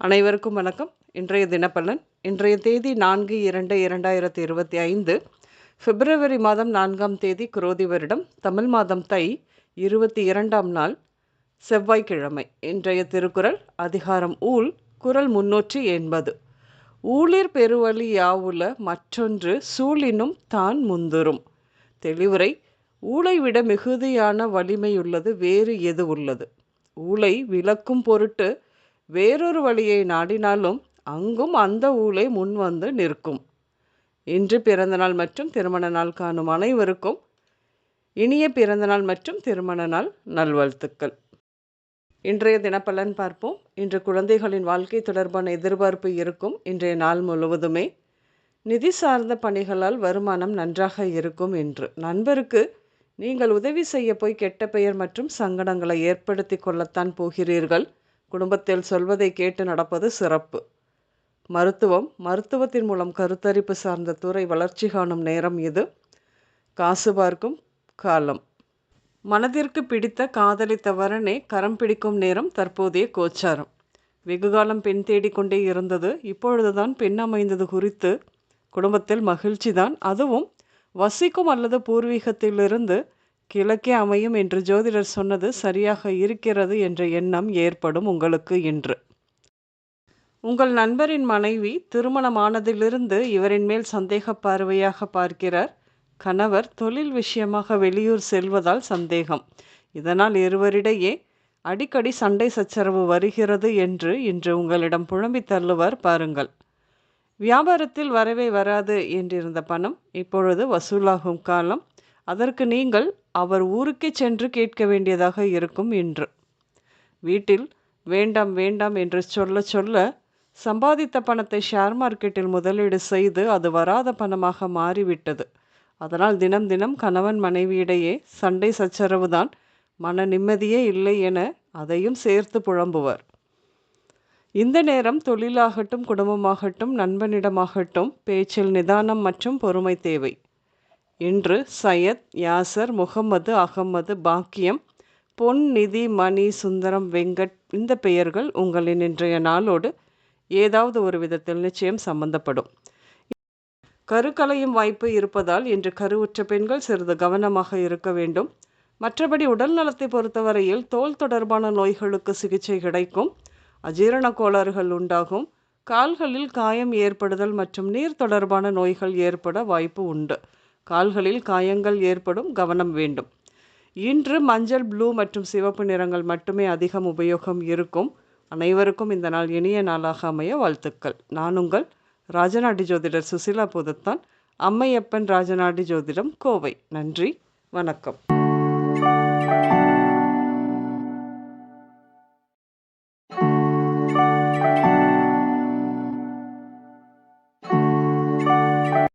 அனைவருக்கும் வணக்கம். இன்றைய தினப்பலன் இன்றைய தேதி நான்கு இரண்டு இரண்டாயிரத்தி இருபத்தி ஐந்து பிப்ரவரி மாதம் நான்காம் தேதி குரோதி வருடம் தமிழ் மாதம் தை இருபத்தி இரண்டாம் நாள் செவ்வாய்க்கிழமை. இன்றைய திருக்குறள் அதிகாரம் ஊழ் குரல் முன்னூற்றி எண்பது. ஊழிர் பெருவழி யாவுல மற்றொன்று சூழினும் தான் முந்துரும் தெளிவுரை ஊழை விட மிகுதியான வலிமையுள்ளது வேறு எது உள்ளது? ஊழை விளக்கும் பொருட்டு வேறொரு வழியை நாடினாலும் அங்கும் அந்த ஊழை முன்வந்து நிற்கும். இன்று பிறந்தநாள் மற்றும் திருமண நாள் காணும் அனைவருக்கும் இனிய பிறந்தநாள் மற்றும் திருமண நாள் நல்வாழ்த்துக்கள். இன்றைய தினப்பலன் பார்ப்போம். இன்று குழந்தைகளின் வாழ்க்கை தொடர்பான எதிர்பார்ப்பு இருக்கும். இன்றைய நாள் முழுவதுமே நிதி சார்ந்த பணிகளால் வருமானம் நன்றாக இருக்கும் என்று. நண்பருக்கு நீங்கள் உதவி செய்ய போய் கெட்ட பெயர் மற்றும் சங்கடங்களை ஏற்படுத்தி கொள்ளத்தான் போகிறீர்கள். குடும்பத்தில் சொல்வதை கேட்டு நடப்பது சிறப்பு. மருத்துவம் மருத்துவத்தின் மூலம் கருத்தரிப்பு சார்ந்த துறை வளர்ச்சி காணும் நேரம் இது. காசு பார்க்கும் காலம். மனதிற்கு பிடித்த காதலித்தவரனே கரம் பிடிக்கும் நேரம் தற்போதைய கோச்சாரம். வெகுகாலம் பெண் தேடிக்கொண்டே இருந்தது இப்பொழுதுதான் பெண் அமைந்தது குறித்து குடும்பத்தில் மகிழ்ச்சிதான். அதுவும் வசிக்கும் அல்லது பூர்வீகத்திலிருந்து கிழக்கே அமையும் என்று ஜோதிடர் சொன்னது சரியாக இருக்கிறது என்ற எண்ணம் ஏற்படும் உங்களுக்கு இன்று. உங்கள் நண்பரின் மனைவி திருமணமானதிலிருந்து இவரின் மேல் சந்தேக பார்வையாக பார்க்கிறார். கணவர் தொழில் விஷயமாக வெளியூர் செல்வதால் சந்தேகம். இதனால் இருவரிடையே அடிக்கடி சண்டை சச்சரவு வருகிறது என்று இன்று உங்களிடம் புழம்பி தள்ளுவார் பாருங்கள். வியாபாரத்தில் வரவே வராது என்றிருந்த பணம் இப்பொழுது வசூலாகும் காலம். அதற்கு நீங்கள் அவர் ஊருக்கே சென்று கேட்க வேண்டியதாக இருக்கும் என்று வீட்டில் வேண்டாம் வேண்டாம் என்று சொல்ல சொல்ல சம்பாதித்த பணத்தை ஷேர் மார்க்கெட்டில் முதலீடு செய்து அது வராத பணமாக மாறிவிட்டது. அதனால் தினம் தினம் கணவன் மனைவியிடையே சண்டை சச்சரவுதான் மன நிம்மதியே இல்லை என அதையும் சேர்த்து புழம்புவர் இந்த நேரம் தொழிலாகட்டும் குடும்பமாகட்டும் நண்பனிடமாகட்டும் பேச்சில் நிதானம் மற்றும் பொறுமை தேவை. இன்று சையத் யாசர் முகம்மது அகமது பாக்கியம் பொன் நிதி மணி சுந்தரம் வெங்கட் இந்த பெயர்கள் உங்களின் இன்றைய நாளோடு ஏதாவது ஒரு விதத்தில் நிச்சயம் சம்பந்தப்படும். கருக்கலையும் வாய்ப்பு இருப்பதால் இன்று கருவுற்ற பெண்கள் சிறிது கவனமாக இருக்க வேண்டும். மற்றபடி உடல் நலத்தை பொறுத்தவரையில் தோல் தொடர்பான நோய்களுக்கு சிகிச்சை கிடைக்கும். அஜீரண கோளாறுகள் உண்டாகும். கால்களில் காயம் ஏற்படுதல் மற்றும் நீர் தொடர்பான நோய்கள் ஏற்பட வாய்ப்பு உண்டு. கால்களில் காயங்கள் ஏற்படும் கவனம் வேண்டும். இன்று மஞ்சள் ப்ளூ மற்றும் சிவப்பு நிறங்கள் மட்டுமே அதிகம் உபயோகம் இருக்கும். அனைவருக்கும் இந்த நாள் இனிய நாளாக அமைய வாழ்த்துக்கள். நான் உங்கள் ராஜநாடி ஜோதிடர் சுசிலா புதத்தான். அம்மையப்பன் ராஜநாடி ஜோதிடம் கோவை. நன்றி. வணக்கம்.